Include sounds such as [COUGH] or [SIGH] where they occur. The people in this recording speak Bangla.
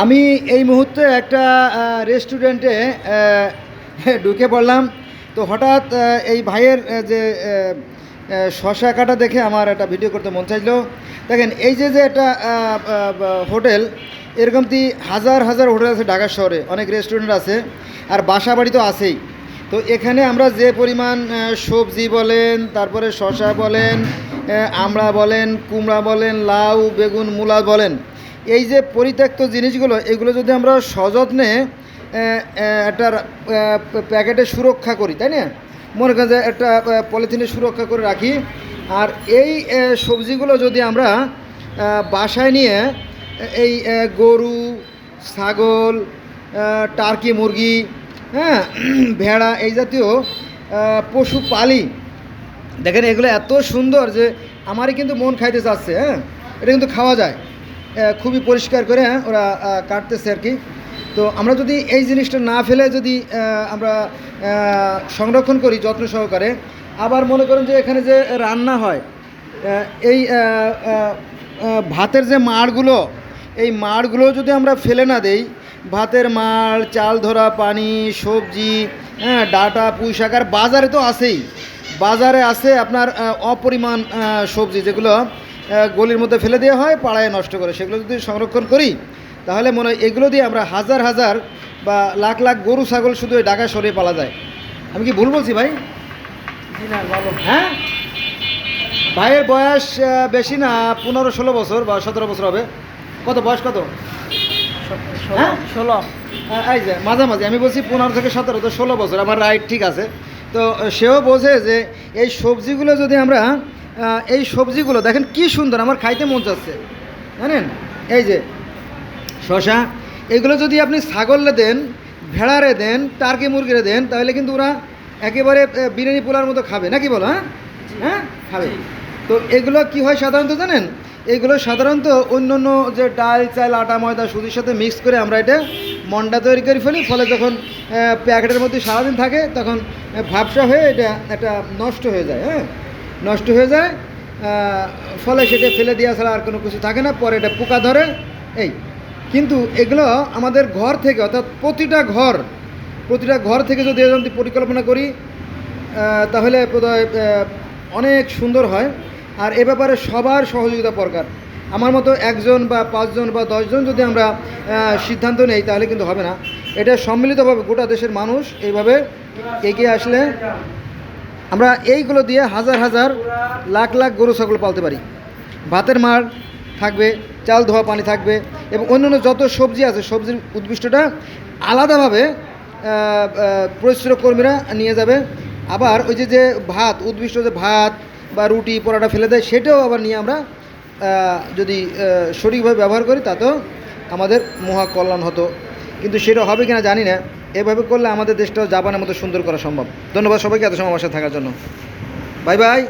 আমি এই মুহূর্তে একটা রেস্টুরেন্টে [LAUGHS] ঢুকে পড়লাম। তো হঠাৎ এই ভাইয়ের যে শশা কাটা দেখে আমার একটা ভিডিও করতে মন চাইলো। দেখেন, এই যে যে একটা হোটেল, এরকম তি হাজার হাজার হোটেল আছে ঢাকা শহরে, অনেক রেস্টুরেন্ট আছে, আর বাসা বাড়ি তো আছেই। তো এখানে আমরা যে পরিমাণ সবজি বলেন, তারপরে শশা বলেন আমড়া বলেন, কুমড়া বলেন, লাউ, বেগুন, মূলা বলেন এই যে পরিত্যক্ত জিনিসগুলো, এগুলো যদি আমরা সযত্নে একটা প্যাকেটে সুরক্ষা করি, তাই না? মনে করেন যে একটা পলিথিনে সুরক্ষা করে রাখি, আর এই সবজিগুলো যদি আমরা বাসায় নিয়ে এই গরু, ছাগল টার্কি মুরগি হ্যাঁ [CLEARS THROAT] ভেড়া, এই জাতীয় পশু পালি, দেখেন এগুলো এত সুন্দর যে আমারই কিন্তু মন খাইতে চাচ্ছে হ্যাঁ? এটা কিন্তু খাওয়া যায়। খুবই পরিষ্কার করে হ্যাঁ, ওরা কাটতেছে আর কি। তো আমরা যদি এই জিনিসটা না ফেলে যদি আমরা সংরক্ষণ করি যত্ন সহকারে আবার মনে করেন যে এখানে যে রান্না হয় এই ভাতের যে মাড়গুলো এই মাড়গুলো যদি আমরা ফেলে না দেই ভাতের মাড় চাল ধরা পানি সবজি হ্যাঁ ডাটা পুঁই শাক আর বাজারে তো আছেই। বাজারে আছে আপনার অপরিমাণ সবজি যেগুলো গলির মধ্যে ফেলে দেওয়া হয় পাড়ায় নষ্ট করে। সেগুলো যদি সংরক্ষণ করি তাহলে মনে হয় এগুলো দিয়ে আমরা হাজার হাজার বা লাখ লাখ গরু ছাগল শুধু এই ঢাকা সরিয়ে পালা যায়। আমি কি ভুল বলছি ভাই? হ্যাঁ? ভাইয়ের বয়স বেশি না পনেরো ষোলো বছর বা সতেরো বছর হবে। কত বয়স কত? হ্যাঁ? ষোলো। আহ, এই যে মাঝামাঝি। আমি বলছি পনেরো থেকে সতেরো তো ষোলো বছর। আমার রাইট ঠিক আছে। তো সেও বোঝে যে এই সবজিগুলো যদি আমরা এই সবজিগুলো দেখেন কি সুন্দর আমার খাইতে মন যাচ্ছে জানেন? এই যে শশা এগুলো যদি আপনি ছাগলে দেন ভেড়ারে দেন টার্কি মুরগিরে দেন তাহলে কিন্তু ওরা একেবারে বিরিয়ানি পোলার মতো খাবে। নাকি বলো হ্যাঁ? হ্যাঁ? খাবে। তো এগুলো কি হয় সাধারণত জানেন? এগুলো সাধারণত অন্য অন্য যে ডাল চাল আটা ময়দা সুজির সাথে মিক্স করে আমরা এটা মন্ডা তৈরি করে ফেলি। ফলে যখন প্যাকেটের মধ্যে সারাদিন থাকে তখন ভাবসা হয়ে এটা একটা নষ্ট হয়ে যায় হ্যাঁ? নষ্ট হয়ে যায় ফলে সেটা ফেলে দেওয়া ছাড়া আর কোনো কিছু থাকে না, পরে এটা পোকা ধরে। এই, কিন্তু এগুলো আমাদের ঘর থেকে, অর্থাৎ প্রতিটা ঘর প্রতিটা ঘর থেকে যদি এরকম পরিকল্পনা করি তাহলে অনেক সুন্দর হয়। আর এ ব্যাপারে সবার সহযোগিতা দরকার। আমার মতো একজন বা পাঁচজন বা দশজন যদি আমরা সিদ্ধান্ত নেই, তাহলে কিন্তু হবে না। এটা সম্মিলিতভাবে গোটা দেশের মানুষ এইভাবে এগিয়ে আসলে আমরা এইগুলো দিয়ে হাজার হাজার লাখ লাখ গরু ছাগল পালতে পারি। ভাতের মার থাকবে, চাল ধোয়া পানি থাকবে এবং অন্যান্য যত সবজি আছে, সবজির উদ্ভিষ্টটা আলাদাভাবে পরিশ্রম কর্মীরা নিয়ে যাবে। আবার ওই যে যে ভাত উদ্ভিষ্ট যে ভাত বা রুটি, পরোটা ফেলে দেয়, সেটাও আবার নিয়ে আমরা যদি সঠিকভাবে ব্যবহার করি তাতেও আমাদের মহা কল্যাণ হতো। কিন্তু সেটা হবে কিনা জানি না। এভাবে করলে আমাদের দেশটাও জাপানের মতো সুন্দর করা সম্ভব। ধন্যবাদ সবাইকে এত সময় বসে থাকার জন্য। Bye bye.